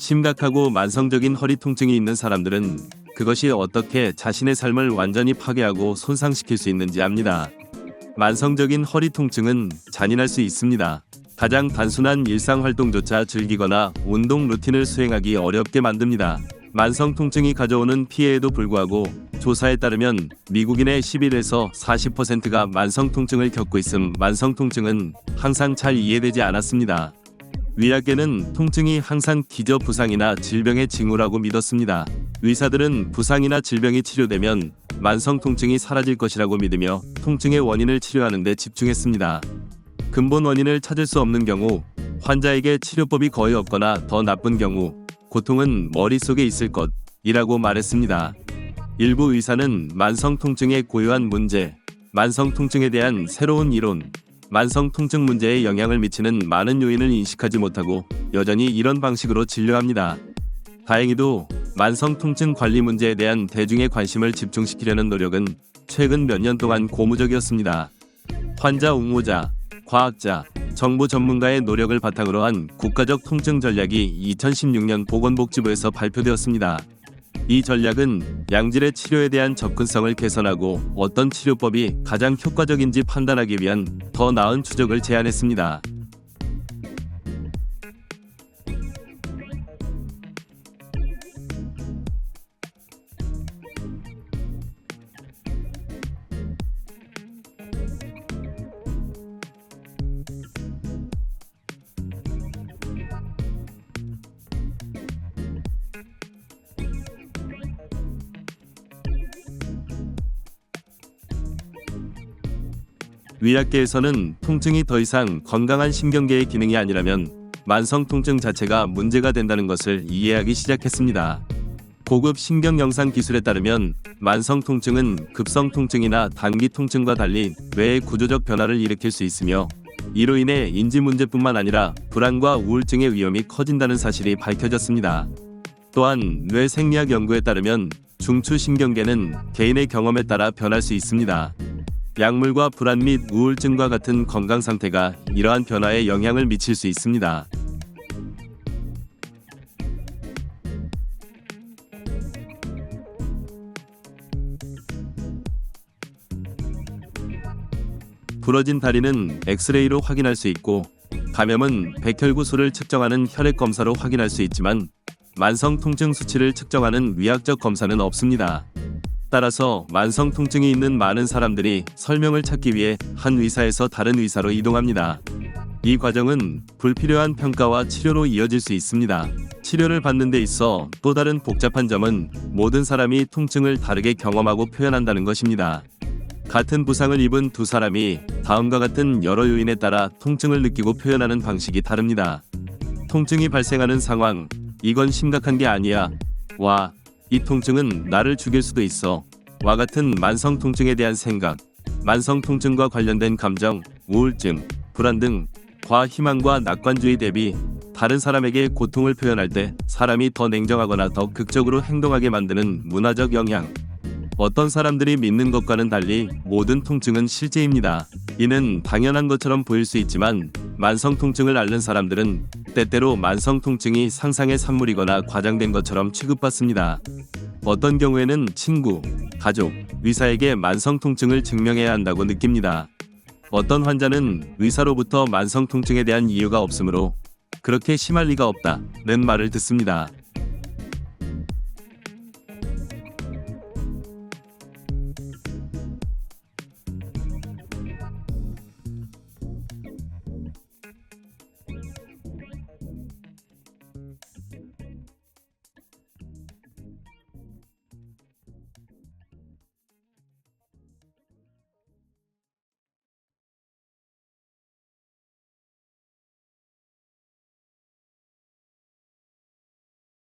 심각하고 만성적인 허리 통증이 있는 사람들은 그것이 어떻게 자신의 삶을 완전히 파괴하고 손상시킬 수 있는지 압니다. 만성적인 허리 통증은 잔인할 수 있습니다. 가장 단순한 일상 활동조차 즐기거나 운동 루틴을 수행하기 어렵게 만듭니다. 만성 통증이 가져오는 피해에도 불구하고 조사에 따르면 미국인의 11에서 40%가 만성 통증을 겪고 있음 만성 통증은 항상 잘 이해되지 않았습니다. 의학계는 통증이 항상 기저 부상이나 질병의 징후라고 믿었습니다. 의사들은 부상이나 질병이 치료되면 만성 통증이 사라질 것이라고 믿으며 통증의 원인을 치료하는 데 집중했습니다. 근본 원인을 찾을 수 없는 경우 환자에게 치료법이 거의 없거나 더 나쁜 경우 고통은 머릿속에 있을 것이라고 말했습니다. 일부 의사는 만성 통증의 고유한 문제, 만성 통증에 대한 새로운 이론, 만성 통증 문제에 영향을 미치는 많은 요인을 인식하지 못하고 여전히 이런 방식으로 진료합니다. 다행히도 만성 통증 관리 문제에 대한 대중의 관심을 집중시키려는 노력은 최근 몇 년 동안 고무적이었습니다. 환자 옹호자, 과학자, 정부 전문가의 노력을 바탕으로 한 국가적 통증 전략이 2016년 보건복지부에서 발표되었습니다. 이 전략은 양질의 치료에 대한 접근성을 개선하고 어떤 치료법이 가장 효과적인지 판단하기 위한 더 나은 추적을 제안했습니다. 의학계에서는 통증이 더 이상 건강한 신경계의 기능이 아니라면 만성 통증 자체가 문제가 된다는 것을 이해하기 시작했습니다. 고급 신경 영상 기술에 따르면 만성 통증은 급성 통증이나 단기 통증과 달리 뇌의 구조적 변화를 일으킬 수 있으며 이로 인해 인지 문제뿐만 아니라 불안과 우울증의 위험이 커진다는 사실이 밝혀졌습니다. 또한 뇌 생리학 연구에 따르면 중추 신경계는 개인의 경험에 따라 변할 수 있습니다. 약물과 불안 및 우울증과 같은 건강 상태가 이러한 변화에 영향을 미칠 수 있습니다. 부러진 다리는 엑스레이로 확인할 수 있고 감염은 백혈구수를 측정하는 혈액 검사로 확인할 수 있지만 만성 통증 수치를 측정하는 위학적 검사는 없습니다. 따라서 만성 통증이 있는 많은 사람들이 설명을 찾기 위해 한 의사에서 다른 의사로 이동합니다. 이 과정은 불필요한 평가와 치료로 이어질 수 있습니다. 치료를 받는 데 있어 또 다른 복잡한 점은 모든 사람이 통증을 다르게 경험하고 표현한다는 것입니다. 같은 부상을 입은 두 사람이 다음과 같은 여러 요인에 따라 통증을 느끼고 표현하는 방식이 다릅니다. 통증이 발생하는 상황, 이건 심각한 게 아니야. 와, 이 통증은 나를 죽일 수도 있어. 와 같은 만성 통증에 대한 생각, 만성 통증과 관련된 감정, 우울증, 불안 등 과희망과 낙관주의 대비 다른 사람에게 고통을 표현할 때 사람이 더 냉정하거나 더 극적으로 행동하게 만드는 문화적 영향. 어떤 사람들이 믿는 것과는 달리 모든 통증은 실제입니다. 이는 당연한 것처럼 보일 수 있지만 만성 통증을 앓는 사람들은 때때로 만성 통증이 상상의 산물이거나 과장된 것처럼 취급받습니다. 어떤 경우에는 친구, 가족, 의사에게 만성 통증을 증명해야 한다고 느낍니다. 어떤 환자는 의사로부터 만성 통증에 대한 이유가 없으므로 그렇게 심할 리가 없다는 말을 듣습니다.